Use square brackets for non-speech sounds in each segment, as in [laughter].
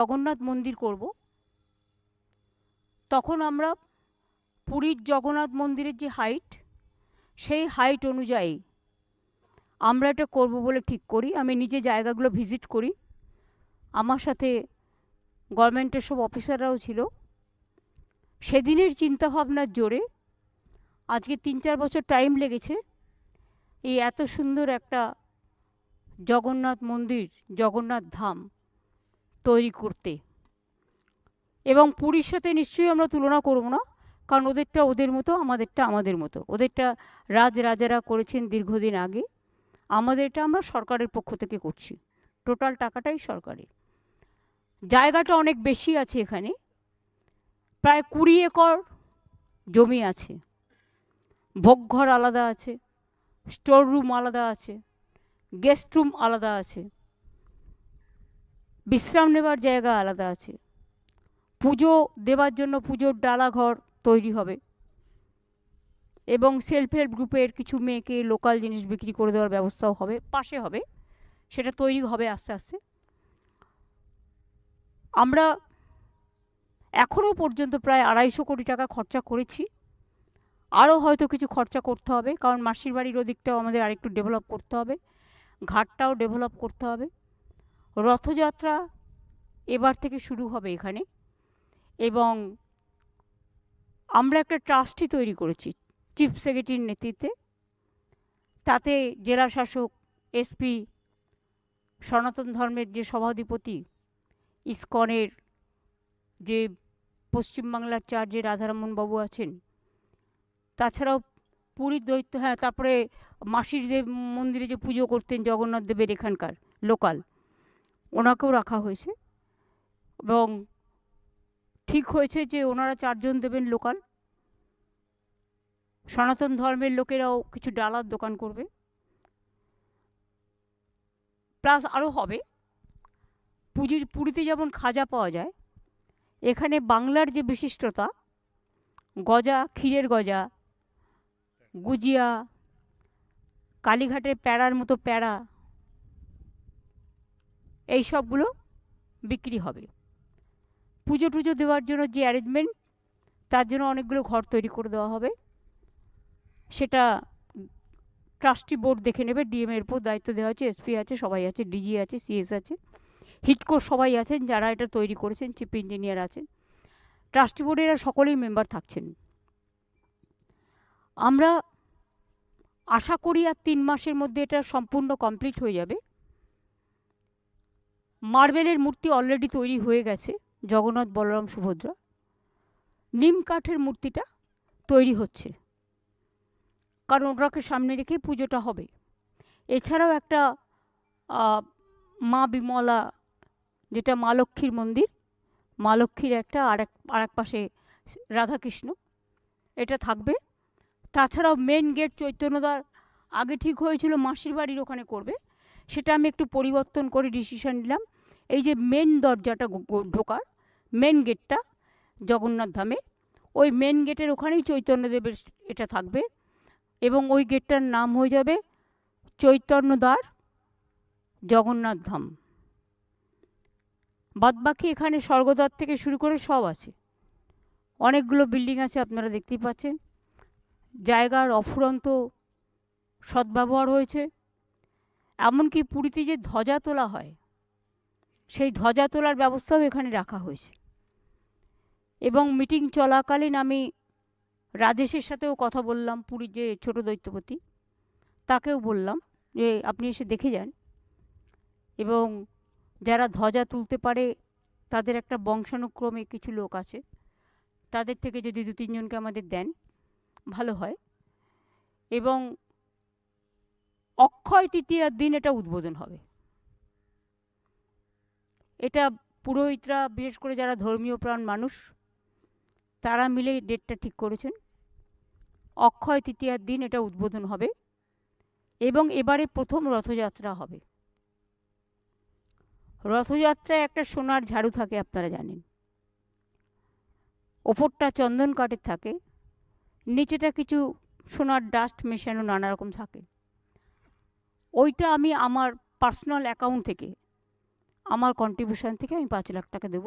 জগন্নাথ মন্দির করব। তখন আমরা পুরীর জগন্নাথ মন্দিরের যে হাইট সেই হাইট অনুযায়ী আমরা এটা করব বলে ঠিক করি। আমি নিজে জায়গাগুলো ভিজিট করি। আমার সাথে গভর্নমেন্টের সব অফিসাররাও ছিল। সেদিনের চিন্তাভাবনার জোরে আজকে তিন চার বছর টাইম লেগেছে এই এত সুন্দর একটা জগন্নাথ মন্দির, জগন্নাথ ধাম তৈরি করতে। এবং পুরীর সাথে নিশ্চয়ই আমরা তুলনা করব না, কারণ ওদেরটা ওদের মতো, আমাদেরটা আমাদের মতো। ওদেরটা রাজ রাজারা করেছেন দীর্ঘদিন আগে। আমাদেরটা আমরা সরকারের পক্ষ থেকে করছি। টোটাল টাকাটাই সরকারের। জায়গাটা অনেক বেশি আছে এখানে। প্রায় কুড়ি একর জমি আছে। ভোগঘর আলাদা আছে। স্টোর রুম আলাদা আছে। গেস্ট রুম আলাদা আছে। বিশ্রাম নেবার জায়গা আলাদা আছে। পুজো দেওয়ার জন্য পুজোর ডালা ঘর তৈরি হবে। এবং সেলফ হেল্প গ্রুপের কিছু মেয়েকে লোকাল জিনিস বিক্রি করে দেওয়ার ব্যবস্থাও হবে, পাশে হবে। সেটা তৈরি হবে আস্তে আস্তে। আমরা এখনও পর্যন্ত প্রায় আড়াইশো কোটি টাকা খরচা করেছি। আরও হয়তো কিছু খরচা করতে হবে, কারণ মাসির বাড়ির ওদিকটাও আমাদের আরেকটু ডেভেলপ করতে হবে। ঘাটটাও ডেভেলপ করতে হবে। রথযাত্রা এবার থেকে শুরু হবে এখানে। এবং আমরা একটা ট্রাস্টি তৈরি করেছি চিফ সেক্রেটারির নেতৃত্বে। তাতে জেলা শাসক, এসপি, সনাতন ধর্মের যে সভাধিপতি, ইসকনের যে পশ্চিমবাংলার চার্জে রাধারমন বাবু আছেন, তাছাড়াও পুরীর দৈত্য হ্যাঁ তারপরে মাসির দেব মন্দিরে যে পুজো করতেন জগন্নাথ দেবের এখানকার, লোকাল। ওনাকেও রাখা হয়েছে। এবং ঠিক হয়েছে যে ওনারা চারজন দেবেন লোকাল। সনাতন ধর্মের লোকেরাও কিছু ডালার দোকান করবে। প্লাস আরও হবে পুজোর পুরীতে যেমন খাজা পাওয়া যায়, এখানে বাংলার যে বিশিষ্টতা, গজা, ক্ষীরের গজা, গুজিয়া, কালীঘাটের প্যাড়ার মতো প্যাড়া এই সবগুলো বিক্রি হবে। পুজো টুজো দেওয়ার জন্য যে অ্যারেঞ্জমেন্ট তার জন্য অনেকগুলো ঘর তৈরি করে দেওয়া হবে। সেটা ট্রাস্টি বোর্ড দেখে নেবে ডিএমের উপর দায়িত্ব দেওয়া আছে এসপি আছে, সবাই আছে ডিজি আছে সিএস আছে হিটকো সবাই আছেন, যারা এটা তৈরি করেছেন চিফ ইঞ্জিনিয়ার আছেন। ট্রাস্টি বোর্ডে এরা সকলেই মেম্বার থাকছেন। আমরা আশা করি আর তিন মাসের মধ্যে এটা সম্পূর্ণ কমপ্লিট হয়ে যাবে। মার্বেলের মূর্তি অলরেডি তৈরি হয়ে গেছে, জগন্নাথ বলরাম সুভদ্রা। নিম কাঠের মূর্তিটা তৈরি হচ্ছে। কারণ ওটাকে সামনে রেখে পুজোটা হবে। এছাড়াও একটা মা বিমলা, যেটা মা লক্ষ্মীর মন্দির, মা লক্ষ্মীর একটা আর এক পাশে রাধাকৃষ্ণ, এটা থাকবে। তাছাড়াও মেন গেট চৈতন্যদার আগে ঠিক হয়েছিল মাসির বাড়ির ওখানে করবে। সেটা আমি একটু পরিবর্তন করে ডিসিশন নিলাম। এই যে মেন দরজাটা ঢোকার মেন গেটটা জগন্নাথ ধামে ওই মেন গেটের ওখানেই চৈতন্যদেবের এটা থাকবে এবং ওই গেটটার নাম হয়ে যাবে চৈতন্যদ্বার জগন্নাথ ধাম। বাদবাকি এখানে স্বর্গদ্বার থেকে শুরু করে সব আছে। অনেকগুলো বিল্ডিং আছে আপনারা দেখতেই পাচ্ছেন। জায়গার অফুরন্ত সদ্ব্যবহার হয়েছে। এমনকি পুরীতে যে ধ্বজা তোলা হয়, সেই ধ্বজা তোলার ব্যবস্থাও এখানে রাখা হয়েছে। এবং মিটিং চলাকালীন আমি রাজেশের সাথেও কথা বললাম, পুরীর যে ছোট দৈত্যপতি, তাকেও বললাম যে আপনি এসে দেখে যান। এবং যারা ধ্বজা তুলতে পারে, তাদের একটা বংশানুক্রমে কিছু লোক আছে, তাদের থেকে যদি দু তিনজনকে আমাদের দেন, ভালো হয়। এবং অক্ষয় তৃতীয়ার দিন এটা উদ্বোধন হবে। এটা পুরোহিতরা, বিশেষ করে যারা ধর্মীয় প্রাণ মানুষ, তারা মিলে ডেটটা ঠিক করেছেন। অক্ষয় তৃতীয়ার দিন এটা উদ্বোধন হবে এবং এবারে প্রথম রথযাত্রা হবে। রথযাত্রায় একটা সোনার ঝাড়ু থাকে আপনারা জানেন। ওপরটা চন্দন কাঠের থাকে, নিচেটা কিছু সোনার ডাস্ট মেশানো নানা রকম থাকে। ওইটা আমি আমার পার্সোনাল অ্যাকাউন্ট থেকে, আমার কন্ট্রিবিউশন থেকে আমি পাঁচ লাখ টাকা দেব।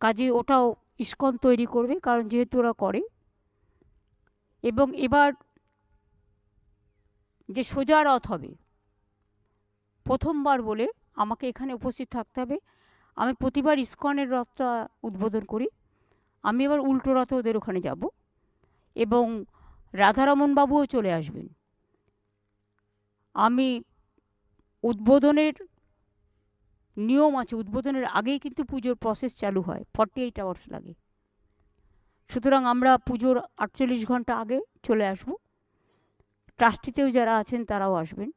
কাজে ওটাও ইস্কন তৈরি করবে, কারণ যেহেতু ওরা করে। এবং এবার যে সোজা রথ হবে, প্রথমবার বলে আমাকে এখানে উপস্থিত থাকতে হবে। আমি প্রতিবার ইস্কনের রথটা উদ্বোধন করি। আমি এবার উল্টো রথে ওদের ওখানে যাব এবং রাধারমন বাবুও চলে আসবেন। আমি উদ্বোধনের নিয়ম আছে, উদ্বোধনের আগেই কিন্তু পুজোর প্রসেস চালু হয় ফর্টি এইট আওয়ার্স লাগে। সুতরাং আমরা পুজোর আটচল্লিশ ঘণ্টা আগে চলে আসব। ট্রাস্টিতেও যারা আছেন তারাও আসবেন,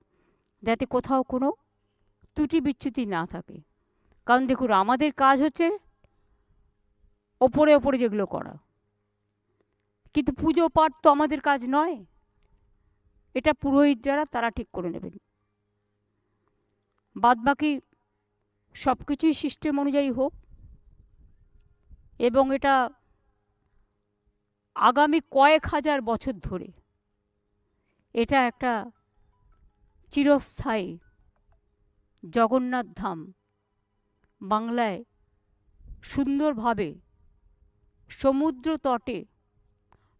যাতে কোথাও কোনো ত্রুটি বিচ্যুতি না থাকে। কারণ দেখুন, আমাদের কাজ হচ্ছে ওপরে ওপরে যেগুলো করা। কিন্তু পুজো পাঠ তো আমাদের কাজ নয়। এটা পুরোহিত যারা, তারা ঠিক করে নেবেন। বাদ বাকি সব কিছুই সিস্টেম অনুযায়ী হোক এবং এটা আগামী কয়েক হাজার বছর ধরে এটা একটা চিরস্থায়ী জগন্নাথ ধাম বাংলায় সুন্দরভাবে সমুদ্র তটে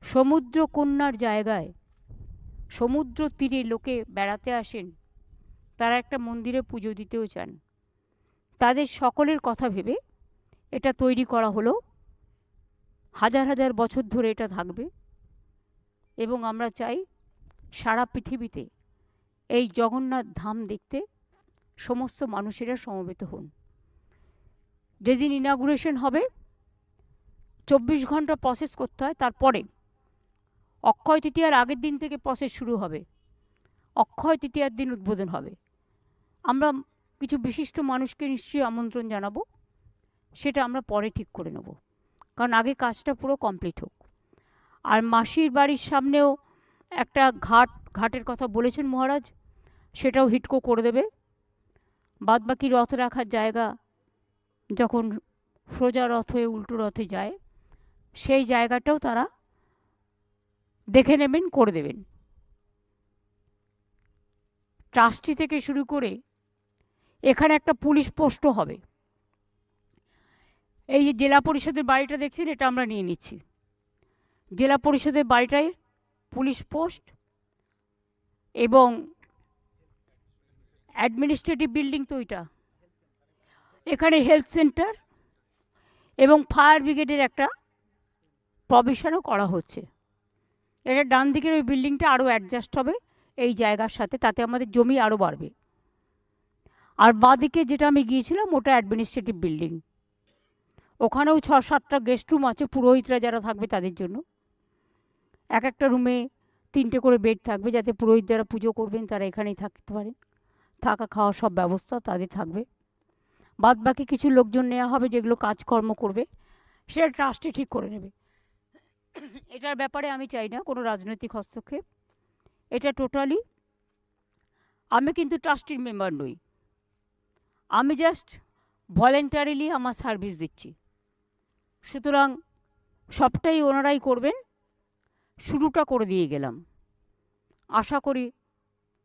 সমুদ্র কন্যার জায়গায় সমুদ্র তীরে লোকে বেড়াতে আসেন, তারা একটা মন্দিরে পুজো দিতেও চান। তাদের সকলের কথা ভেবে এটা তৈরি করা হলো। হাজার হাজার বছর ধরে এটা থাকবে এবং আমরা চাই সারা পৃথিবীতে এই জগন্নাথ ধাম দেখতে সমস্ত মানুষেরা সমবেত হন। যেদিন ইনাগুরেশন হবে, চব্বিশ ঘণ্টা প্রসেস করতে হয়, তারপরে অক্ষয় তৃতীয়ার আগের দিন থেকে প্রসেস শুরু হবে। অক্ষয় তৃতীয়ার দিন উদ্বোধন হবে। আমরা কিছু বিশিষ্ট মানুষকে নিশ্চয়ই আমন্ত্রণ জানাব। সেটা আমরা পরে ঠিক করে নেব। কারণ আগে কাজটা পুরো কমপ্লিট হোক। আর মাসির বাড়ির সামনেও একটা ঘাট, ঘাটের কথা বলেছেন মহারাজ, সেটাও হিটকো করে দেবে। বাদ বাকি রথ রাখার জায়গা যখন সোজা রথ হয়ে উল্টো রথে যায়, সেই জায়গাটাও তারা দেখে নেবেন, করে দেবেন। ট্রাস্টি থেকে শুরু করে এখানে একটা পুলিশ পোস্টও হবে। এই যে জেলা পরিষদের বাড়িটা দেখছেন, এটা আমরা নিয়ে নিচ্ছি। জেলা পরিষদের বাড়িটায় পুলিশ পোস্ট এবং অ্যাডমিনিস্ট্রেটিভ বিল্ডিং তো ওইটা এখানে হেলথ সেন্টার এবং ফায়ার ব্রিগেডের একটা প্রভিশনও করা হচ্ছে। এটা ডান দিকের ওই বিল্ডিংটা আরও অ্যাডজাস্ট হবে এই জায়গার সাথে, তাতে আমাদের জমি আরও বাড়বে। আর বাঁদিকে যেটা আমি গিয়েছিলাম, ওটা অ্যাডমিনিস্ট্রেটিভ বিল্ডিং ওখানেও ছ সাতটা গেস্ট রুম আছে, পুরোহিতরা যারা থাকবে তাদের জন্য। এক একটা রুমে তিনটে করে বেড থাকবে, যাতে পুরোহিত যারা পুজো করবেন তারা এখানেই থাকতে পারেন। থাকা খাওয়া সব ব্যবস্থা তাদের থাকবে। বাদ বাকি কিছু লোকজন নেওয়া হবে যেগুলো কাজকর্ম করবে, সেটা ট্রাস্টে ঠিক করে নেবে। [coughs] এটার ব্যাপারে আমি চাই না, কোনো রাজনৈতিক হস্তক্ষেপ। এটা টোটালি আমি কিন্তু ট্রাস্টির মেম্বার নই। আমি জাস্ট ভলেন্টারিলি আমার সার্ভিস দিচ্ছি। সুতরাং সবটাই ওনারাই করবেন, শুরুটা করে দিয়ে গেলাম। আশা করি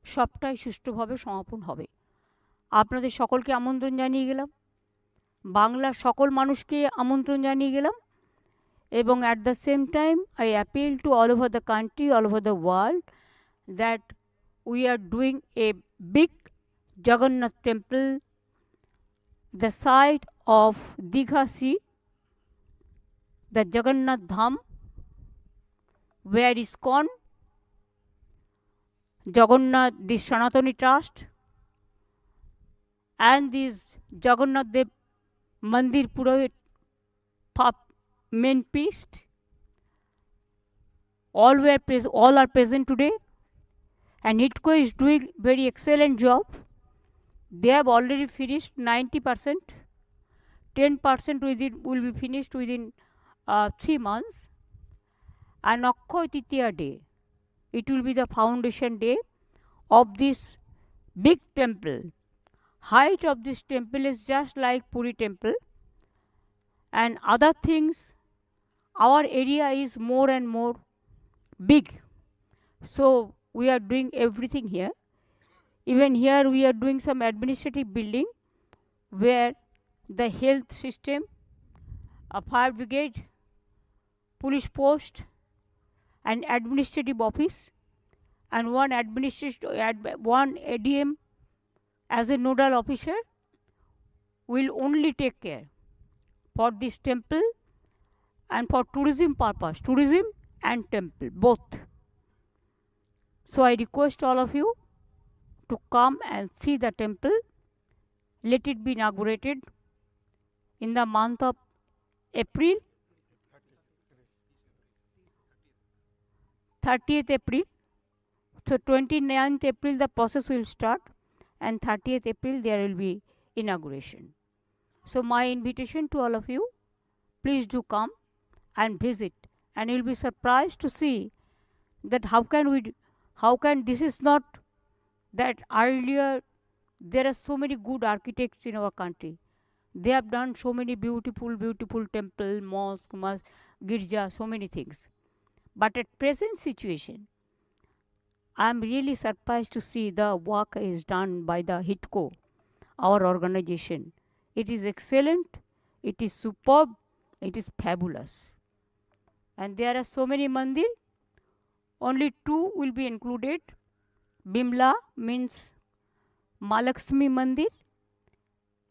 সবটাই সুষ্ঠুভাবে সমাপন হবে। আপনাদের সকলকে আমন্ত্রণ জানিয়ে গেলাম। বাংলার সকল মানুষকে আমন্ত্রণ জানিয়ে গেলাম। এবং at the same time I appeal to all over the country all over the world that we are doing a big Jagannath temple the site of Digha Sea, the Jagannath Dham, where ISKCON, Jagannath, the Sanatani Trust, and this Jagannath Dev Mandir Purohit main priest, all were pres- all are present today, and HITCO is doing very excellent job. They have already finished 90 percent. 10 percent within will be finished within uh, three months. And Akhoy Titiya day it will be the foundation day of this big temple. Height of this temple is just like Puri temple. And other things our area is more and more big. So we are doing everything here. Even here we are doing some administrative building where the health system, a fire brigade, police post, an administrative office, and one administrative ad, one ADM as a nodal officer will only take care for this temple and for tourism purpose, tourism and temple both. So I request all of you to come and see the temple. Let it be inaugurated in the month of April, 30th April. So 29th April the process will start and 30th April there will be inauguration. So my invitation to all of you, please do come and visit and you'll be surprised to see that how can we, how can, this is not that earlier there are so many good architects in our country. They have done so many beautiful, beautiful temple, mosque, mas- girja, so many things. But at present situation, I am really surprised to see the work is done by the HITCO, our organization. It is excellent, it is superb, it is fabulous. And there are so many mandir, only two will be included. Bimla means Malakshmi Mandir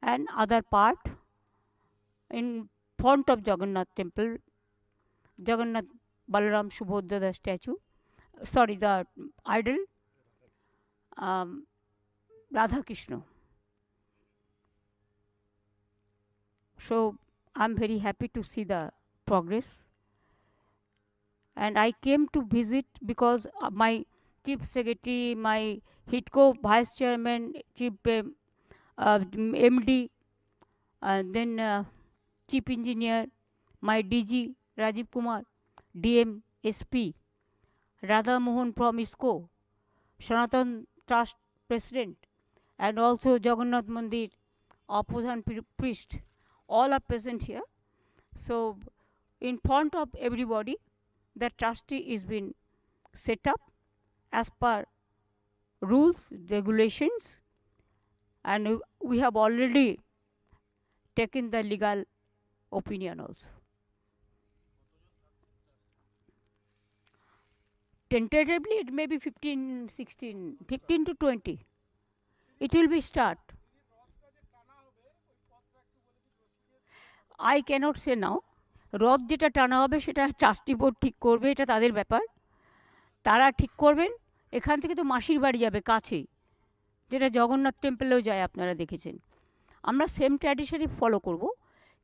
and other part in front of Jagannath temple, Jagannath Balaram Subhodra statue, sorry, the idol, um, Radha Krishna. So I'm very happy to see the progress. And I came to visit because uh, my chief secretary, my HITCO vice chairman, chief um, uh, MD, uh, then uh, chief engineer, my DG Rajiv Kumar, DM SP, Radha Mohan from ISCO, Sanatan Trust President, and also Jagannath Mandir, Apodhan priest, all are present here. So, in front of everybody, the trustee is been set up as per rules, regulations, and we have already taken the legal opinion also. Tentatively, it may be 15, 16, 15 to 20. It will be start. I cannot say now. রথ যেটা টানা হবে সেটা trustee board ঠিক করবে, এটা তাদের ব্যাপার। তারা ঠিক করবেন, এখান থেকে তো মাসির বাড়ি যাবে কাছেই, যেটা জগন্নাথ টেম্পলেও যায়, আপনারা দেখেছেন। আমরা সেম ট্র্যাডিশনই ফলো করব,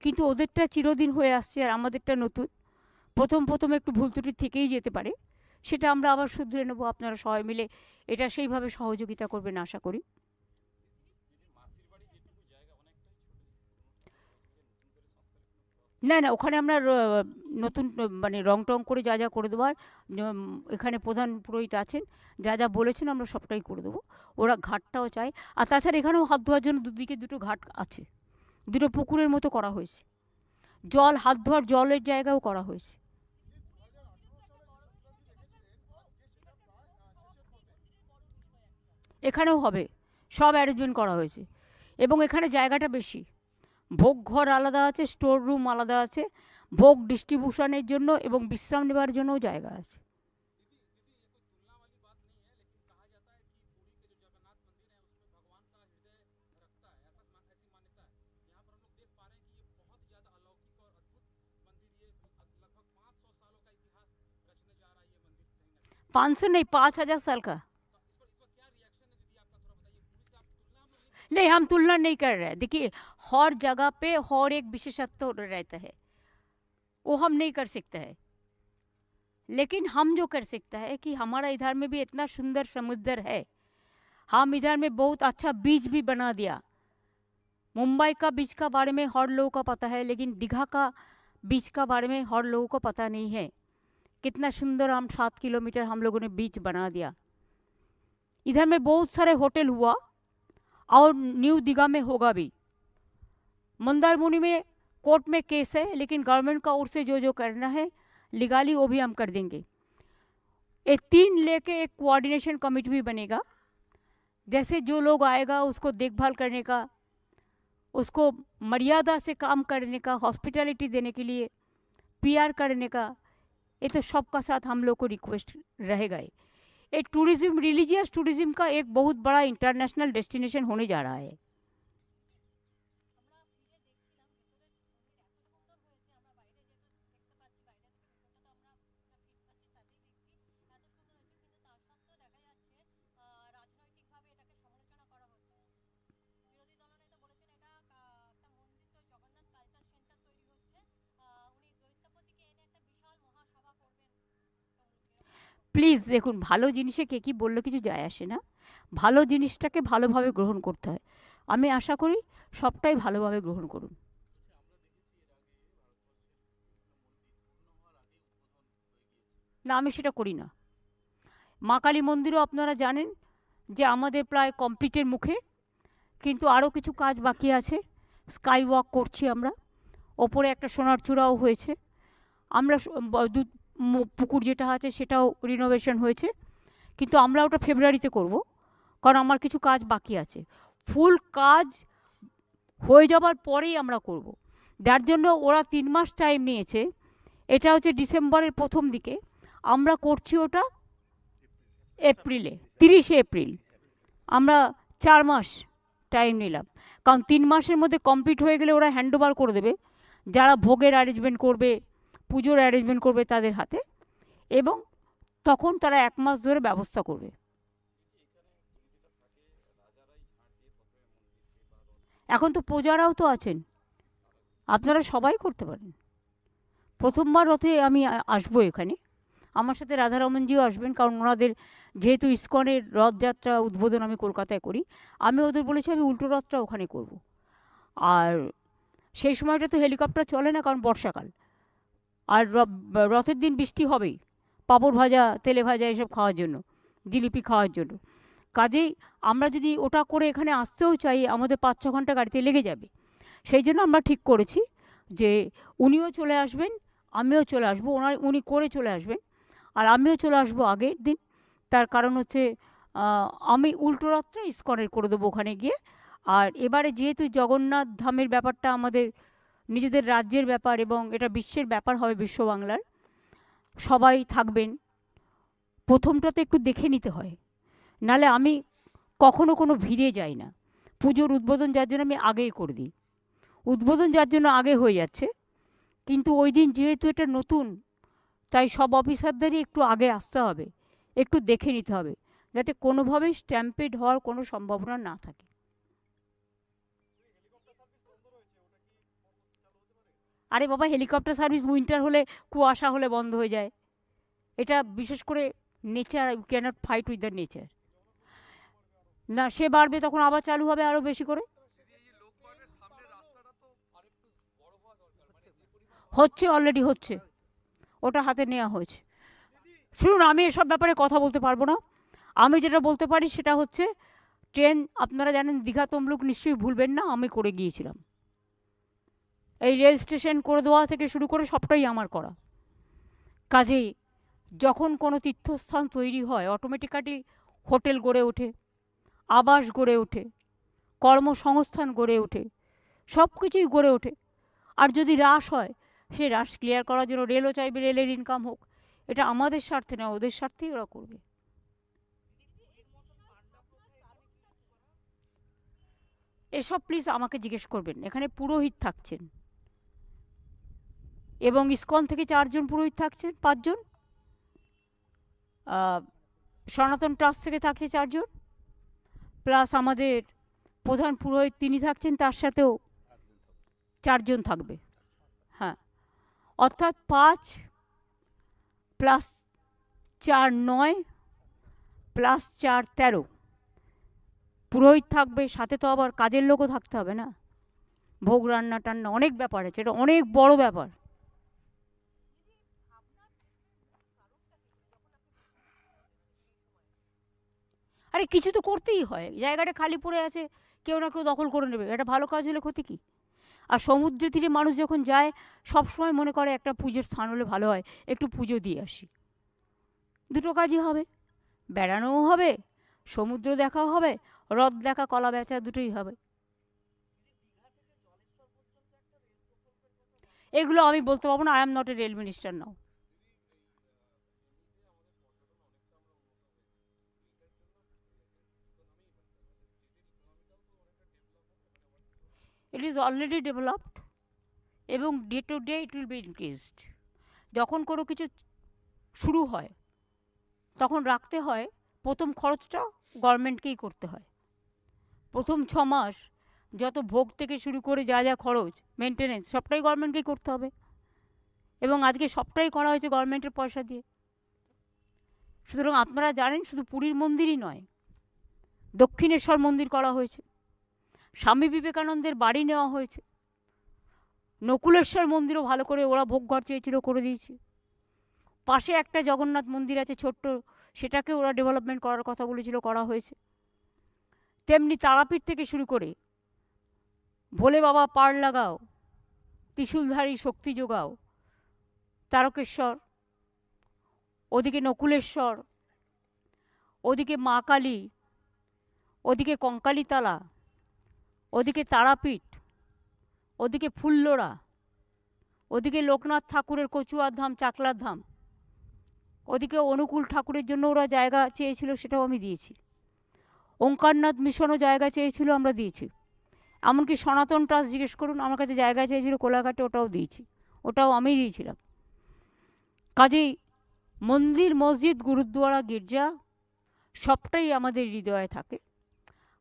কিন্তু ওদেরটা চিরদিন হয়ে আসছে আর আমাদেরটা নতুন। প্রথম প্রথম একটু ভুল ত্রুটি থেকেই যেতে পারে, সেটা আমরা আবার শুধরে নেব, আপনারা সবাই মিলে এটা সেইভাবে সহযোগিতা করবেন, আশা করি। না না, ওখানে আমরা নতুন মানে রং টং করে যা যা করে দেওয়ার এখানে প্রধান পুরোহিত আছেন, যা যা বলেছেন আমরা সবটাই করে দেবো। ওরা ঘাটটাও চায়। আর তাছাড়া এখানেও হাত ধোয়ার জন্য দুদিকে দুটো ঘাট আছে। দুটো পুকুরের মতো করা হয়েছে। জল, হাত ধোয়ার জলের জায়গাও করা হয়েছে। এখানেও হবে। সব অ্যারেঞ্জমেন্ট করা হয়েছে। এবং এখানে জায়গাটা বেশি। ভোগ ঘর আলাদা আছে স্টোর রুম আলাদা আছে ভোগ ডিস্ট্রিবিউশনের জন্য এবং বিশ্রাম নেবার জন্যও জায়গা আছে पाँच सौ नहीं पाँच हजार साल का नहीं, हम तुलना नहीं कर रहे। देखिए, हर जगह पे हर एक विशेषत्व रहता है। वो हम नहीं कर सकते हैं। लेकिन हम जो कर सकता है कि हमारा इधर में भी इतना सुंदर समुद्र है। हम इधर में बहुत अच्छा बीच भी बना दिया। मुंबई का बीच का बारे में हर लोगों का पता है, लेकिन दीघा का बीच का बारे में हर लोगों को पता नहीं है। कितना सुंदर हम सात किलोमीटर हम लोगों ने बीच बना दिया। इधर में बहुत सारे होटल हुआ। और न्यू दीघा में होगा भी। मंदारमुनि में कोर्ट में केस है, लेकिन गवर्नमेंट का ओर से जो जो करना है, लीगाली वो भी हम कर देंगे। ये तीन लेके एक कोऑर्डिनेशन कमेटी भी बनेगा। जैसे जो लोग आएगा, उसको देखभाल करने का, उसको मर्यादा से काम करने का हॉस्पिटैलिटी देने के लिए पीआर करने का, ये तो सबका साथ हम लोग को रिक्वेस्ट रहेगा ही। ये टूरिज़्म रिलीजियस टूरिज़्म का एक बहुत बड़ा इंटरनेशनल डेस्टिनेशन होने जा रहा है। প্লিজ দেখুন, ভালো জিনিসে কে কী বললে কিছু যায় আসে না। ভালো জিনিসটাকে ভালোভাবে গ্রহণ করতে হয়। আমি আশা করি সবটাই ভালোভাবে গ্রহণ করুন। না, আমি সেটা করি না। মা কালী মন্দিরও আপনারা জানেন যে আমাদের প্রায় কমপ্লিটের মুখে, কিন্তু আরও কিছু কাজ বাকি আছে। স্কাই ওয়াক করছি আমরা। ওপরে একটা সোনার চূড়াও হয়েছে। আমরা দু পুকুর যেটা আছে সেটাও রিনোভেশন হয়েছে। কিন্তু আমরা ওটা ফেব্রুয়ারিতে করব, কারণ আমার কিছু কাজ বাকি আছে। ফুল কাজ হয়ে যাবার পরেই আমরা করব। যার জন্য ওরা তিন মাস টাইম নিয়েছে। এটা হচ্ছে ডিসেম্বরের প্রথম দিকে। আমরা করছি ওটা এপ্রিলে তিরিশে এপ্রিল আমরা চার মাস টাইম নিলাম। কারণ তিন মাসের মধ্যে কমপ্লিট হয়ে গেলে ওরা হ্যান্ড ওভার করে দেবে। যারা ভোগের অ্যারেঞ্জমেন্ট করবে পুজোর অ্যারেঞ্জমেন্ট করবে তাদের হাতে এবং তখন তারা এক মাস ধরে ব্যবস্থা করবে। এখন তো প্রজারাও তো আছেন। আপনারা সবাই করতে পারেন। প্রথমবার রথে আমি আসব এখানে। আমার সাথে রাধারমনজিও আসবেন কারণ ওনাদের যেহেতু ইস্কনের রথযাত্রা উদ্বোধন আমি কলকাতায় করি, আমি ওদের বলেছি আমি উল্টো রথটা ওখানে করব। আর সেই সময়টা তো হেলিকপ্টার চলে না কারণ বর্ষাকাল। আর রথের দিন বৃষ্টি হবেই। পাঁপড় ভাজা, তেলে ভাজা এসব খাওয়ার জন্য, জিলিপি খাওয়ার জন্য। কাজেই আমরা যদি ওটা করে এখানে আসতেও চাই, আমাদের পাঁচ ছ ঘণ্টা গাড়িতে লেগে যাবে। সেই জন্য আমরা ঠিক করেছি যে উনিও চলে আসবেন, আমিও চলে আসব। ওনার, উনি করে চলে আসবেন। আর আমিও চলে আসব আগের দিন। তার কারণ হচ্ছে আমি উল্টো রথটা ইস্কনের করে দেবো ওখানে গিয়ে। আর এবারে যেহেতু জগন্নাথ ধামের ব্যাপারটা আমাদের নিজেদের রাজ্যের ব্যাপার এবং এটা বিশ্বের ব্যাপার হবে বিশ্ব বাংলার সবাই থাকবেন। প্রথমটাতে একটু দেখে নিতে হয়। নালে আমি কখনো কোনো ভিড়ে যাই না। পুজোর উদ্বোধন যার জন্য আমি আগেই করে দিই। উদ্বোধন যার জন্য আগে হয়ে যাচ্ছে। কিন্তু ওই দিন যেহেতু এটা নতুন, তাই সব অফিসারদেরই একটু আগে আসতে হবে। একটু দেখে নিতে হবে। যাতে কোনোভাবেই স্ট্যাম্পেড হওয়ার কোনো সম্ভাবনা না থাকে। আরে বাবা হেলিকপ্টার সার্ভিস উইন্টার হলে কুয়াশা হলে বন্ধ হয়ে যায়। এটা বিশেষ করে nature you cannot fight with the nature না, সে বাড়বে তখন আবার চালু হবে আরও বেশি করে? হচ্ছে অলরেডি হচ্ছে। ওটা হাতে নেওয়া হয়েছে। শুনুন, আমি এসব ব্যাপারে কথা বলতে পারব না। আমি যেটা বলতে পারি সেটা হচ্ছে ট্রেন আপনারা জানেন, দীঘা তমলুক নিশ্চয়ই ভুলবেন না, আমি করে গিয়েছিলাম। এই রেল স্টেশন করে দেওয়া থেকে শুরু করে সবটাই আমার করা। কাজেই যখন কোনো তীর্থস্থান তৈরি হয় অটোমেটিক্যালি হোটেল গড়ে ওঠে, আবাস গড়ে ওঠে, কর্মসংস্থান গড়ে ওঠে সব কিছুই গড়ে ওঠে। আর যদি হ্রাস হয়, সে হ্রাস ক্লিয়ার করার জন্য রেলও চাইবে রেলের ইনকাম হোক। এটা আমাদের স্বার্থে না ওদের স্বার্থেই ওরা করবে। এসব প্লিজ আমাকে জিজ্ঞেস করবেন, এখানে পুরোহিত থাকছেন। এবং ইসকন থেকে চারজন পুরোহিত থাকছেন, পাঁচজন। সনাতন ট্রাস্ট থেকে থাকছে চারজন। প্লাস আমাদের প্রধান পুরোহিত তিনি থাকছেন, তার সাথেও চারজন থাকবে। হ্যাঁ অর্থাৎ পাঁচ প্লাস চার নয় প্লাস চার তেরো। পুরোহিত থাকবে, সাথে তো আবার কাজের লোকও থাকতে হবে না। ভোগ, রান্না, টান্না অনেক ব্যাপার আছে, এটা অনেক বড় ব্যাপার। আরে কিছু তো করতেই হয়। জায়গাটা খালি পড়ে আছে, কেউ না কেউ দখল করে নেবে। এটা ভালো কাজ হলে ক্ষতি কী? আর সমুদ্র তীরে মানুষ যখন যায়, সব সময় মনে করে একটা পুজোর স্থান হলে ভালো হয়, একটু পুজো দিয়ে আসি। দুটো কাজই হবে। বেড়ানোও হবে, সমুদ্র দেখাও হবে, হ্রদ দেখা, কলা বেচা দুটোই হবে। এগুলো আমি বলতে পারব না I am not a rail minister now it is already developed এবং day to day it will be increased যখন কোনো কিছু শুরু হয়, তখন রাখতে হয়, প্রথম খরচটা গভর্নমেন্টকেই করতে হয়। প্রথম ছ মাস যত ভোগ থেকে শুরু করে যা যা খরচ মেনটেনেন্স সবটাই গভর্নমেন্টকেই করতে হবে। এবং আজকে সবটাই করা হয়েছে গভর্নমেন্টের পয়সা দিয়ে। সুতরাং আপনারা জানেন, শুধু পুরীর মন্দিরই নয়, দক্ষিণেশ্বর মন্দির করা হয়েছে। স্বামী বিবেকানন্দের বাড়ি নেওয়া হয়েছে। নকুলেশ্বর মন্দিরও ভালো করে ওরা ভোগ ঘর চেয়েছিল করে দিয়েছে। পাশে একটা জগন্নাথ মন্দির আছে ছোট্ট সেটাকে ওরা ডেভেলপমেন্ট করার কথা বলেছিল, করা হয়েছে। তেমনি তারাপীঠ থেকে শুরু করে ভোলে বাবা পাড় লাগাও, ত্রিশূলধারী শক্তি যোগাও, তারকেশ্বর, ওদিকে নকুলেশ্বর, ওদিকে মা কালী, ওদিকে কঙ্কালীতলা ওদিকে তারাপীঠ, ওদিকে ফুল্লরা, ওদিকে লোকনাথ ঠাকুরের কচুয়ার ধাম চাকলার ধাম ওদিকে অনুকূল ঠাকুরের জন্য ওরা জায়গা চেয়েছিল সেটাও আমি দিয়েছি। ওঙ্কারনাথ মিশনও জায়গা চেয়েছিল, আমরা দিয়েছি। এমনকি সনাতন ট্রাস্ট জিজ্ঞেস করুন, আমার কাছে জায়গা চেয়েছিল, কোলাঘাটে ওটাও দিয়েছি, ওটাও আমি দিয়েছিলাম। কাজেই মন্দির, মসজিদ, গুরুদ্বারা, গির্জা সবটাই আমাদের হৃদয়ে থাকে।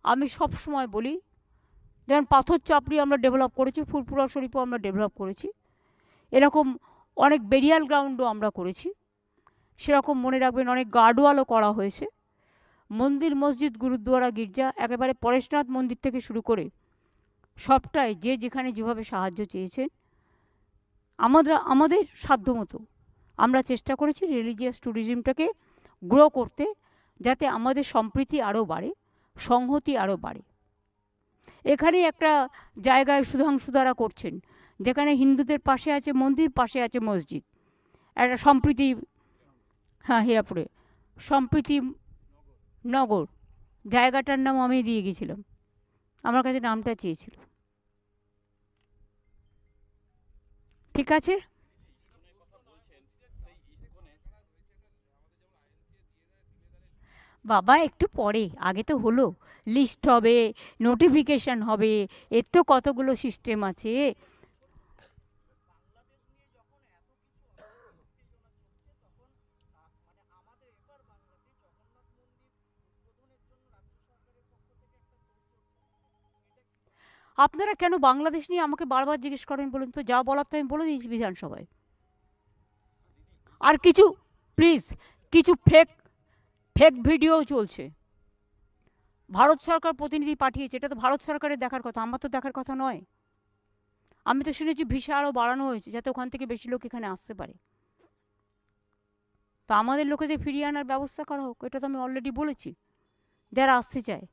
আমি সব সময় বলি যেমন পাথর চাপড়ি আমরা ডেভেলপ করেছি ফুরপুরা শরীফও আমরা ডেভেলপ করেছি। এরকম অনেক বেরিয়াল গ্রাউন্ডও আমরা করেছি। সেরকম মনে রাখবেন অনেক গার্ডওয়ালও করা হয়েছে। মন্দির, মসজিদ গুরুদ্বারা গির্জা, একেবারে পরেশনাথ মন্দির থেকে শুরু করে সবটাই যে যেখানে যেভাবে সাহায্য চেয়েছেন আমরা আমাদের সাধ্যমতো আমরা চেষ্টা করেছি রিলিজিয়াস ট্যুরিজমটাকে গ্রো করতে, যাতে আমাদের সম্প্রীতি আরও বাড়ে, সংহতি আরও বাড়ে। এখানেই একটা জায়গায় সুধাংশু দ্বারা করছেন, যেখানে হিন্দুদের পাশে আছে মন্দির, পাশে আছে মসজিদ। একটা সম্প্রীতি হ্যাঁ হীরাপুরে, সম্প্রীতি নগর, জায়গাটার নাম আমি দিয়ে গেছিলাম। আমার কাছে নামটা চেয়েছিল। ঠিক আছে? বাবা, একটু পরে, আগে তো হলো। লিস্ট হবে নোটিফিকেশান হবে, এর তো কতগুলো সিস্টেম আছে? আপনারা কেন বাংলাদেশ নিয়ে আমাকে বারবার জিজ্ঞেস করেন বলুন তো? যা বলার তো আমি বলে দিয়েছি বিধানসভায়। আর কিছু প্লিজ কিছু ফেক ফেক ভিডিও চলছে। ভারত সরকার প্রতিনিধি পাঠিয়েছে, এটা তো ভারত সরকারের দেখার কথা, আমার তো দেখার কথা নয়। আমি তো শুনেছি ভিসা আরও বাড়ানো হয়েছে, যাতে ওখান থেকে বেশি লোক এখানে আসতে পারে। তো আমাদের লোকেদের ফিরিয়ে আনার ব্যবস্থা করা হোক, এটা তো আমি অলরেডি বলেছি। যারা আসতে চায়।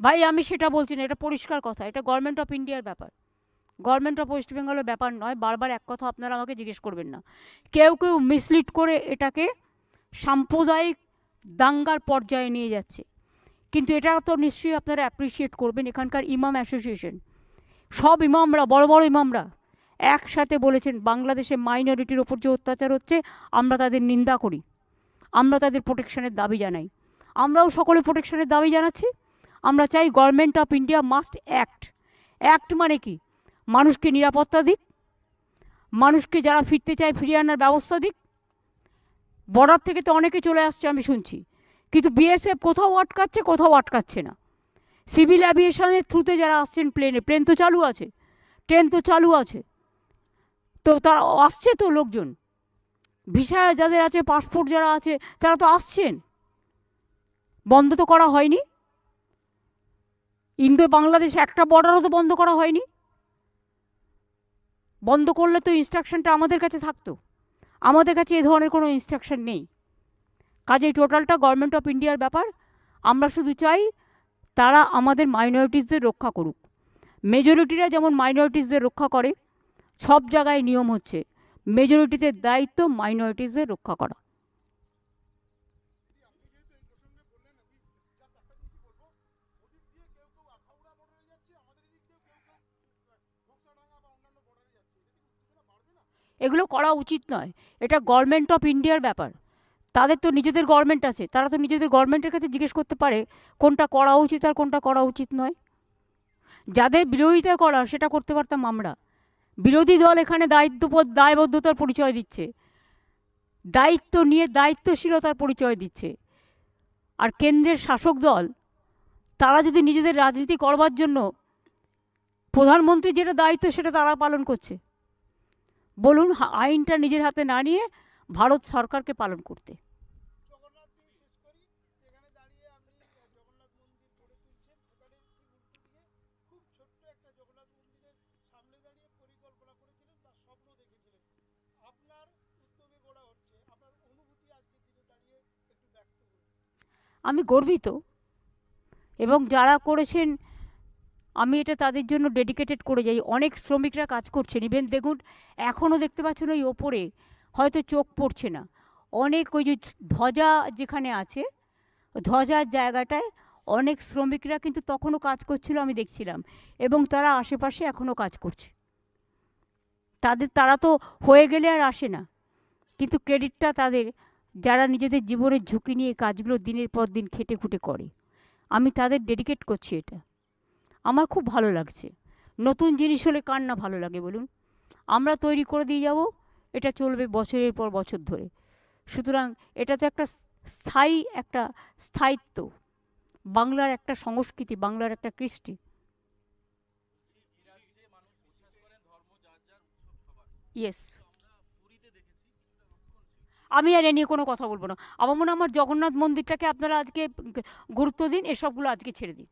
ভাই, আমি সেটা বলছি না, এটা পরিষ্কার কথা, এটা গভর্নমেন্ট অফ ইন্ডিয়ার ব্যাপার। গভর্নমেন্ট অফ ওয়েস্ট বেঙ্গলের ব্যাপার নয়, বারবার এক কথা আপনারা আমাকে জিজ্ঞেস করবেন না। কেউ কেউ মিসলিড করে এটাকে সাম্প্রদায়িক দাঙ্গার পর্যায়ে নিয়ে যাচ্ছে। কিন্তু এটা তো নিশ্চয়ই আপনারা অ্যাপ্রিসিয়েট করবেন এখানকার ইমাম অ্যাসোসিয়েশন সব ইমামরা বড় বড় ইমামরা একসাথে বলেছেন, বাংলাদেশে মাইনরিটির ওপর যে অত্যাচার হচ্ছে, আমরা তাদের নিন্দা করি। আমরা তাদের প্রোটেকশনের দাবি জানাই। আমরাও সকলে প্রোটেকশনের দাবি জানাচ্ছি। আমরা চাই government of India must act act মানে কি? মানুষকে নিরাপত্তা দিক, মানুষকে যারা ফিরতে চায় ফিরিয়ে আনার ব্যবস্থা দিক। বর্ডার থেকে তো অনেকে চলে আসছে, আমি শুনছি। কিন্তু বিএসএফ কোথাও আটকাচ্ছে কোথাও আটকাচ্ছে না। সিভিল অ্যাভিয়েশনের থ্রুতে যারা আসছেন প্লেনে, প্লেন তো চালু আছে, ট্রেন তো চালু আছে। তো তারা আসছে তো লোকজন। ভিসা যাদের আছে, পাসপোর্ট যারা আছে, তারা তো আসছেন। বন্ধ তো করা হয়নি। ইন্দো বাংলাদেশ একটা বর্ডারও তো বন্ধ করা হয়নি। বন্ধ করলে তো ইনস্ট্রাকশনটা আমাদের কাছে থাকতো। আমাদের কাছে এ ধরনের কোনো ইনস্ট্রাকশন নেই। কাজে টোটালটা গভর্নমেন্ট অফ ইন্ডিয়ার ব্যাপার। আমরা শুধু চাই তারা আমাদের মাইনরিটিসদের রক্ষা করুক। মেজরিটিরা যেমন মাইনরিটিসদের রক্ষা করে, সব জায়গায় নিয়ম হচ্ছে মেজরিটিদের দায়িত্ব মাইনরিটিসদের রক্ষা করা। এগুলো করা উচিত নয়। এটা গভর্নমেন্ট অফ ইন্ডিয়ার ব্যাপার। তাদের তো নিজেদের গভর্নমেন্ট আছে। তারা তো নিজেদের গভর্নমেন্টের কাছে জিজ্ঞেস করতে পারে, কোনটা করা উচিত আর কোনটা করা উচিত নয়। যাদের বিরোধিতা করা, সেটা করতে পারতাম আমরা। বিরোধী দল এখানে দায়িত্ববোধ, দায়বদ্ধতার পরিচয় দিচ্ছে। দায়িত্ব নিয়ে দায়িত্বশীলতার পরিচয় দিচ্ছে। আর কেন্দ্রের শাসক দল, তারা যদি নিজেদের রাজনীতি করবার জন্য প্রধানমন্ত্রী যেটা দায়িত্ব, সেটা তারা পালন করছে। বলুন আইনটা নিজের হাতে না নিয়ে ভারত সরকারকে পালন করতে। আমি গর্বিত এবং যারা করেছেন আমি এটা তাদের জন্য ডেডিকেটেড করে যাই। অনেক শ্রমিকরা কাজ করছেন ইভেন দেখুন, এখনও দেখতে পাচ্ছেন ওই ওপরে হয়তো চোখ পড়ছে না। অনেক ওই যে ধ্বজা যেখানে আছে, ধ্বজার জায়গাটায় অনেক শ্রমিকরা কিন্তু তখনও কাজ করছিল আমি দেখছিলাম। এবং তারা আশেপাশে এখনও কাজ করছে। তাদের, তারা তো হয়ে গেলে আর আসে না। কিন্তু ক্রেডিটটা তাদের, যারা নিজেদের জীবনের ঝুঁকি নিয়ে কাজগুলো দিনের পর দিন খেটে খুঁটে করে। আমি তাদের ডেডিকেট করছি এটা। আমার খুব ভালো লাগছে। নতুন জিনিস হলে কার না ভালো লাগে বলুন? আমরা তৈরি করে দিয়ে যাব, এটা চলবে বছরের পর বছর ধরে। সুতরাং এটা তো একটা স্থায়ী একটা স্থায়িত্ব, বাংলার একটা সংস্কৃতি, বাংলার একটা কৃষ্টি। ইয়েস আমি আর এ নিয়ে কোনো কথা বলব না। আমার মনে আমার জগন্নাথ মন্দিরটাকে আপনারা আজকে গুরুত্ব দিন, এসবগুলো আজকে ছেড়ে দিন।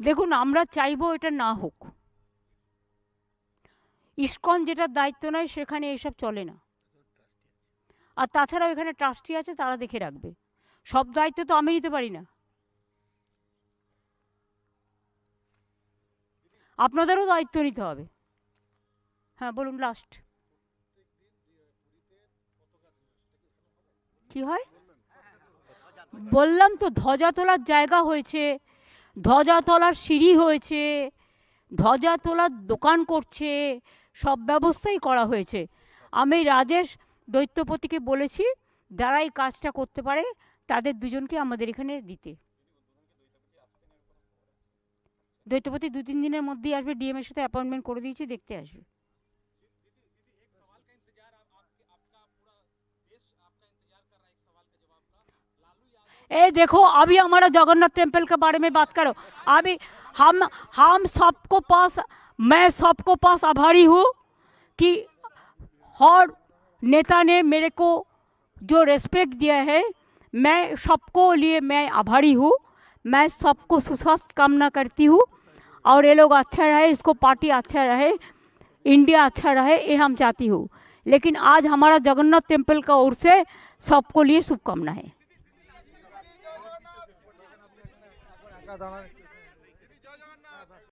দেখুন, আমরা চাইব এটা না হোক। ইস্কন যেটার দায়িত্ব নেয়, সেখানে এসব চলে না। আর তাছাড়াও এখানে ট্রাস্টি আছে, তারা দেখে রাখবে। সব দায়িত্ব তো আমি নিতে পারি না। আপনাদেরও দায়িত্ব নিতে হবে। হ্যাঁ বলুন লাস্ট কি হয়? বললাম তো ধ্বজা তোলার জায়গা হয়েছে। ধ্বজা তোলার সিঁড়ি হয়েছে ধ্বজা তোলার দোকান করছে, সব ব্যবস্থাই করা হয়েছে। আমি রাজেশ দৈত্যপতিকে বলেছি যারা এই কাজটা করতে পারে, তাদের দুজনকে আমাদের এখানে দিতে। দৈত্যপতি দু তিন দিনের মধ্যেই আসবে, ডিএমের সাথে অ্যাপয়েন্টমেন্ট করে দিয়েছি, দেখতে আসবে। ए, देखो, अभी हमारा जगन्नाथ टेंपल के बारे में बात करो। अभी हम हम सबको पास, मैं सबको पास आभारी हूँ कि हर नेता ने मेरे को जो रेस्पेक्ट दिया है, मैं सबको लिए मैं आभारी हूँ। मैं सबको सुस्वास्थ्य कामना करती हूँ। और ये लोग अच्छा रहे, इसको पार्टी अच्छा रहे, इंडिया अच्छा रहे, ये हम चाहती हूँ। लेकिन आज हमारा जगन्नाथ टेंपल का ओर से सबको लिए 아달 라.